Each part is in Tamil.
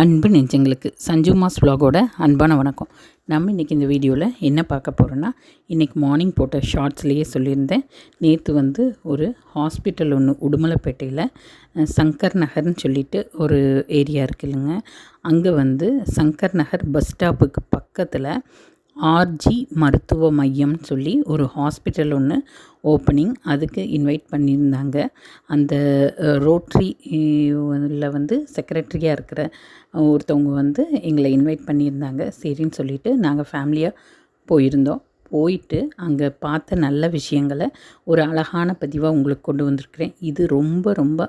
அன்பு நெஞ்சங்களுக்கு. சஞ்சு மாஸ் விலாகோட அன்பான வணக்கம். நம்ம இன்றைக்கி இந்த வீடியோவில் என்ன பார்க்க போகிறோன்னா இன்றைக்கி மார்னிங் போட்ட ஷார்ட்ஸ்லேயே சொல்லியிருந்தேன். நேற்று வந்து ஒரு ஹாஸ்பிட்டல் ஒன்று உடுமலைப்பேட்டையில் சங்கர் நகர்னு சொல்லிட்டு ஒரு ஏரியா இருக்கு இல்லைங்க. அங்கே வந்து சங்கர் நகர் பஸ் ஸ்டாப்புக்கு பக்கத்தில் ஆர்ஜி மருத்துவ மையம்னு சொல்லி ஒரு ஹாஸ்பிட்டல் ஒன்று ஓப்பனிங் அதுக்கு இன்வைட் பண்ணியிருந்தாங்க. அந்த ரோட்ரி இதில் வந்து செக்ரட்டரியாக இருக்கிற ஒருத்தவங்க வந்து எங்களை இன்வைட் பண்ணியிருந்தாங்க. சரின்னு சொல்லிவிட்டு நாங்கள் ஃபேமிலியாக போயிருந்தோம். போயிட்டு அங்கே பார்த்த நல்ல விஷயங்களை ஒரு அழகான பதிவாக உங்களுக்கு கொண்டு வந்திருக்கிறேன். இது ரொம்ப ரொம்ப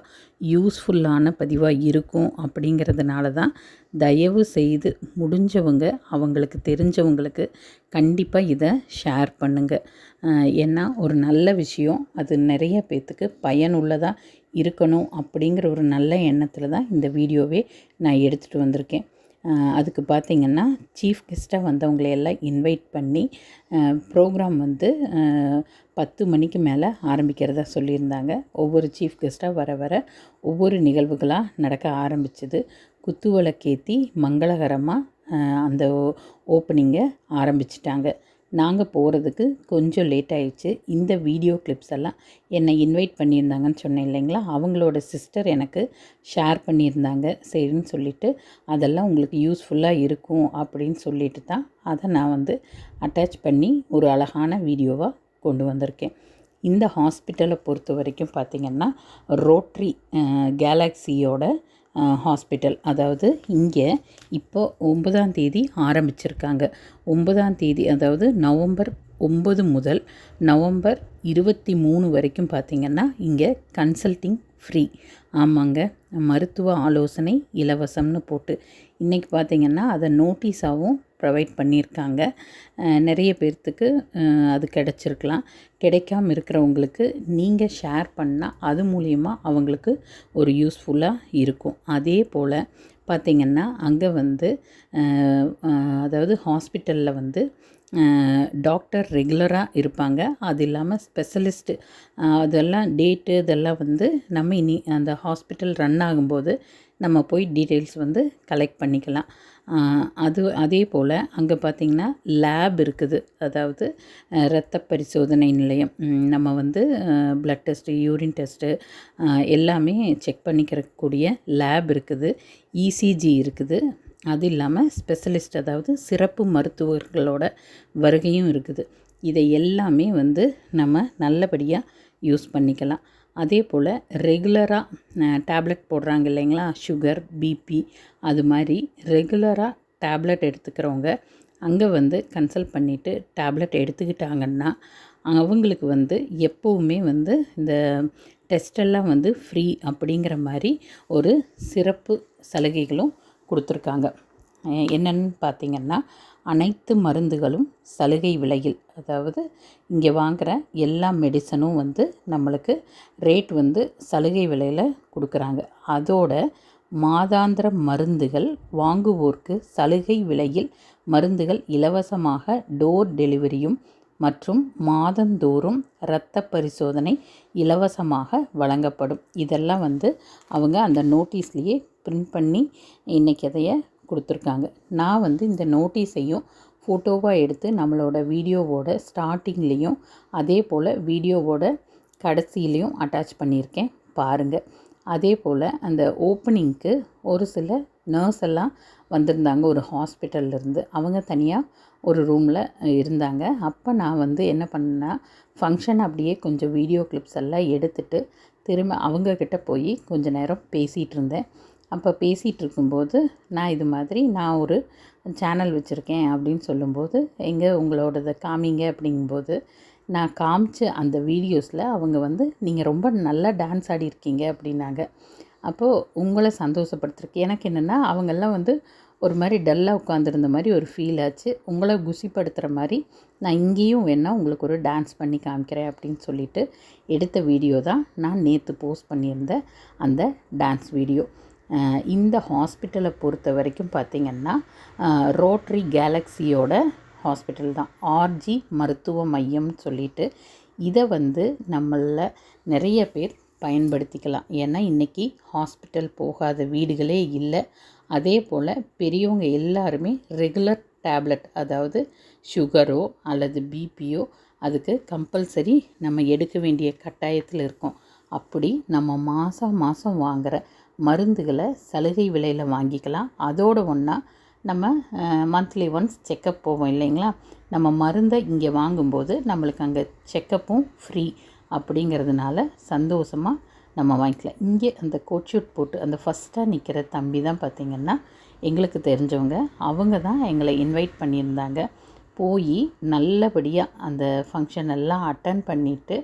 யூஸ்ஃபுல்லான பதிவாக இருக்கும் அப்படிங்கிறதுனால தான் தயவு செய்து முடிஞ்சவங்க அவங்களுக்கு தெரிஞ்சவங்களுக்கு கண்டிப்பாக இதை ஷேர் பண்ணுங்கள் ஏன்னா ஒரு நல்ல விஷயம் அது நிறைய பேர்த்துக்கு பயனுள்ளதாக இருக்கணும் அப்படிங்கிற ஒரு நல்ல எண்ணத்தில் தான் இந்த வீடியோவே நான் எடுத்துகிட்டு வந்திருக்கேன். அதுக்கு பார்த்திங்கன்னா சீஃப் கெஸ்ட்டாக வந்தவங்களை எல்லாம் இன்வைட் பண்ணி ப்ரோக்ராம் வந்து பத்து மணிக்கு மேலே ஆரம்பிக்கிறதா சொல்லியிருந்தாங்க. ஒவ்வொரு சீஃப் கெஸ்ட்டாக வர வர ஒவ்வொரு நிகழ்வுகளாக நடக்க ஆரம்பிச்சது. குத்துவிளக்கேத்தி மங்களகரமாக அந்த ஓப்பனிங்கை ஆரம்பிச்சிட்டாங்க. நாங்கள் போகிறதுக்கு கொஞ்சம் லேட் ஆயிடுச்சு. இந்த வீடியோ கிளிப்ஸ் எல்லாம் என்னை இன்வைட் பண்ணியிருந்தாங்கன்னு சொன்னேன் இல்லைங்களா? அவங்களோட சிஸ்டர் எனக்கு ஷேர் பண்ணியிருந்தாங்க. சரின்னு சொல்லிட்டு அதெல்லாம் உங்களுக்கு யூஸ்ஃபுல்லாக இருக்கும் அப்படின்னு சொல்லிட்டு தான் அதை நான் வந்து அட்டாச் பண்ணி ஒரு அழகான வீடியோவாக கொண்டு வந்திருக்கேன். இந்த ஹாஸ்பிட்டலை பொறுத்த வரைக்கும் பார்த்திங்கன்னா ரோட்ரி கேலக்ஸியோட ஹாஸ்பிட்டல். அதாவது இங்கே இப்போ ஒன்பதாம் தேதி ஆரம்பிச்சிருக்காங்க. ஒன்பதாம் தேதி அதாவது நவம்பர் ஒம்பது முதல் நவம்பர் இருபத்தி மூணு வரைக்கும் பார்த்திங்கன்னா இங்கே கன்சல்டிங் ஃப்ரீ. ஆமாங்க மருத்துவ ஆலோசனை இலவசம்னு போட்டு. இன்றைக்கி பார்த்திங்கன்னா அதை நோட்டீஸாகவும் ப்ரொவைட் பண்ணியிருக்காங்க. நிறைய பேர்த்துக்கு அது கிடச்சிருக்கலாம். கிடைக்காம இருக்கிறவங்களுக்கு நீங்கள் ஷேர் பண்ணால் அது மூலியமாக அவங்களுக்கு ஒரு யூஸ்ஃபுல்லாக இருக்கும். அதே போல் பார்த்திங்கன்னா அங்கே வந்து அதாவது ஹாஸ்பிட்டலில் வந்து டாக்டர் ரெகுலராக இருப்பாங்க. அது இல்லாமல் ஸ்பெஷலிஸ்ட்டு அதெல்லாம் டேட்டு இதெல்லாம் வந்து நம்ம இனி அந்த ஹாஸ்பிட்டல் ரன் ஆகும்போது நம்ம போய் டீட்டெயில்ஸ் வந்து கலெக்ட் பண்ணிக்கலாம். அது அதே போல் அங்கே பார்த்திங்கன்னா லேப் இருக்குது. அதாவது இரத்த பரிசோதனை நிலையம். நம்ம வந்து ப்ளட் டெஸ்ட்டு யூரின் டெஸ்ட்டு எல்லாமே செக் பண்ணிக்கிறக்கூடிய லேப் இருக்குது. இசிஜி இருக்குது. அது இல்லாமல் ஸ்பெஷலிஸ்ட் அதாவது சிறப்பு மருத்துவர்களோட வருகையும் இருக்குது. இதை எல்லாமே வந்து நம்ம நல்லபடியாக யூஸ் பண்ணிக்கலாம். அதே போல் ரெகுலராக டேப்லெட் போடுறாங்க இல்லைங்களா? சுகர் பிபி அது மாதிரி ரெகுலராக டேப்லெட் எடுத்துக்கிறவங்க அங்கே வந்து கன்சல்ட் பண்ணிவிட்டு டேப்லெட் எடுத்துக்கிட்டாங்கன்னா அவங்களுக்கு வந்து எப்போவுமே வந்து இந்த டெஸ்டெல்லாம் வந்து ஃப்ரீ அப்படிங்கிற மாதிரி ஒரு சிறப்பு சலுகைகளும் கொடுத்துருக்காங்க. என்னென்னு பார்த்தீங்கன்னா அனைத்து மருந்துகளும் சலுகை விலையில் அதாவது இங்கே வாங்குகிற எல்லா மெடிசனும் வந்து நம்மளுக்கு ரேட் வந்து சலுகை விலையில் கொடுக்குறாங்க. அதோட மாதாந்திர மருந்துகள் வாங்குவோருக்கு சலுகை விலையில் மருந்துகள் இலவசமாக டோர் டெலிவரியும் மற்றும் மாதந்தோறும் இரத்த பரிசோதனை இலவசமாக வழங்கப்படும். இதெல்லாம் வந்து அவங்க அந்த நோட்டீஸ்லேயே பிரிண்ட் பண்ணி இன்றைக்கி அதைய கொடுத்துருக்காங்க. நான் வந்து இந்த நோட்டீஸையும் ஃபோட்டோவாக எடுத்து நம்மளோட வீடியோவோட ஸ்டார்டிங்லேயும் அதே போல் வீடியோவோட கடைசியிலையும் அட்டாச் பண்ணியிருக்கேன். பாருங்கள் அதே போல் அந்த ஓப்பனிங்க்கு ஒரு சில நர்ஸ் எல்லாம் வந்திருந்தாங்க ஒரு hospital-ல இருந்து அவங்க தனியாக ஒரு ரூமில் இருந்தாங்க. அப்போ நான் வந்து என்ன பண்ணேன் ஃபங்க்ஷன் அப்படியே கொஞ்சம் வீடியோ கிளிப்ஸ் எல்லாம் எடுத்துகிட்டு திரும்ப அவங்கக்கிட்ட போய் கொஞ்ச நேரம் பேசிகிட்டு இருந்தேன். அப்போ பேசிகிட்டு இருக்கும்போது நான் இது மாதிரி நான் ஒரு சேனல் வச்சுருக்கேன் அப்படின்னு சொல்லும்போது எங்கே உங்களோடதை காமிங்க அப்படிங்கும்போது நான் காமிச்ச அந்த வீடியோஸில் அவங்க வந்து நீங்கள் ரொம்ப நல்லா டான்ஸ் ஆடிருக்கீங்க அப்படின்னாங்க. அப்போது உங்களை சந்தோஷப்படுத்திருக்கு எனக்கு என்னென்னா அவங்கெல்லாம் வந்து ஒரு மாதிரி டல்லாக உட்காந்துருந்த மாதிரி ஒரு ஃபீல் ஆச்சு. உங்களை குசிப்படுத்துகிற மாதிரி நான் இங்கேயும் வேணால் உங்களுக்கு ஒரு டான்ஸ் பண்ணி காமிக்கிறேன் அப்படின்னு சொல்லிட்டு எடுத்த வீடியோ தான் நான் நேற்று போஸ்ட் பண்ணியிருந்த அந்த டான்ஸ் வீடியோ. இந்த ஹாஸ்பிட்டலை பொறுத்த வரைக்கும் பார்த்திங்கன்னா ரோட்ரி கேலக்ஸியோட ஹாஸ்பிட்டல் தான். ஆர்ஜி மருத்துவ மையம்னு சொல்லிட்டு இதை வந்து நம்மள நிறைய பேர் பயன்படுத்திக்கலாம். ஏன்னா இன்றைக்கி ஹாஸ்பிட்டல் போகாத வீடுகளே இல்லை. அதே போல் பெரியவங்க எல்லாருமே ரெகுலர் டேப்லெட் அதாவது சுகரோ அல்லது பிபியோ அதுக்கு கம்பல்சரி நம்ம எடுக்க வேண்டிய கட்டாயத்தில் இருக்கோம். அப்படி நம்ம மாதம் மாதம் வாங்குகிற மருந்துகளை சலுகை விலையில் வாங்கிக்கலாம். அதோடு ஒன்றா நம்ம மந்த்லி ஒன்ஸ் செக்கப் போவோம் இல்லைங்களா? நம்ம மருந்தை இங்கே வாங்கும்போது நம்மளுக்கு அங்கே செக்கப்பும் ஃப்ரீ அப்படிங்கிறதுனால சந்தோஷமாக நம்ம வாங்கிக்கலாம். இங்கே அந்த கோட்ஷூட் போட்டு அந்த ஃபஸ்ட்டாக நிற்கிற தம்பி தான் பார்த்திங்கன்னா எங்களுக்கு தெரிஞ்சவங்க. அவங்க தான் எங்களை இன்வைட் பண்ணியிருந்தாங்க. போய் நல்லபடியாக அந்த ஃபங்க்ஷன் எல்லாம் அட்டன் பண்ணிவிட்டு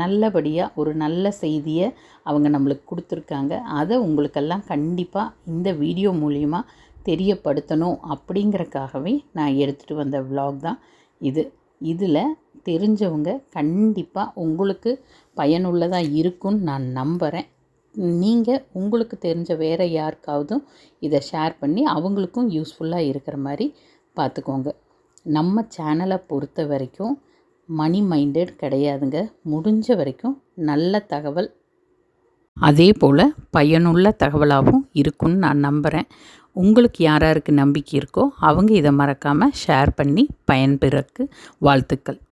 நல்லபடியாக ஒரு நல்ல செய்தியை அவங்க நம்மளுக்கு கொடுத்துருக்காங்க. அதை உங்களுக்கெல்லாம் கண்டிப்பாக இந்த வீடியோ மூலிமா தெரியப்படுத்தணும் அப்படிங்கிறக்காகவே நான் எடுத்துகிட்டு வந்த விலாக் தான் இது. இதில் தெரிஞ்சவங்க கண்டிப்பாக உங்களுக்கு பயனுள்ளதாக இருக்கும்னு நான் நம்புகிறேன் நீங்கள் உங்களுக்கு தெரிஞ்ச வேறு யாருக்காவதும் இதை ஷேர் பண்ணி அவங்களுக்கும் யூஸ்ஃபுல்லாக இருக்கிற மாதிரி பார்த்துக்கோங்க நம்ம சேனலை பொறுத்த வரைக்கும் மணி மைண்டட் கிடையாதுங்க. முடிஞ்ச வரைக்கும் நல்ல தகவல். அதே போல் பயனுள்ள தகவலாகவும் இருக்கும்னு நான் நம்புகிறேன் உங்களுக்கு யார் யாருக்கு நம்பிக்கை இருக்கோ அவங்க இதை மறக்காமல் ஷேர் பண்ணி பயன்பெறக்கு வாழ்த்துக்கள்.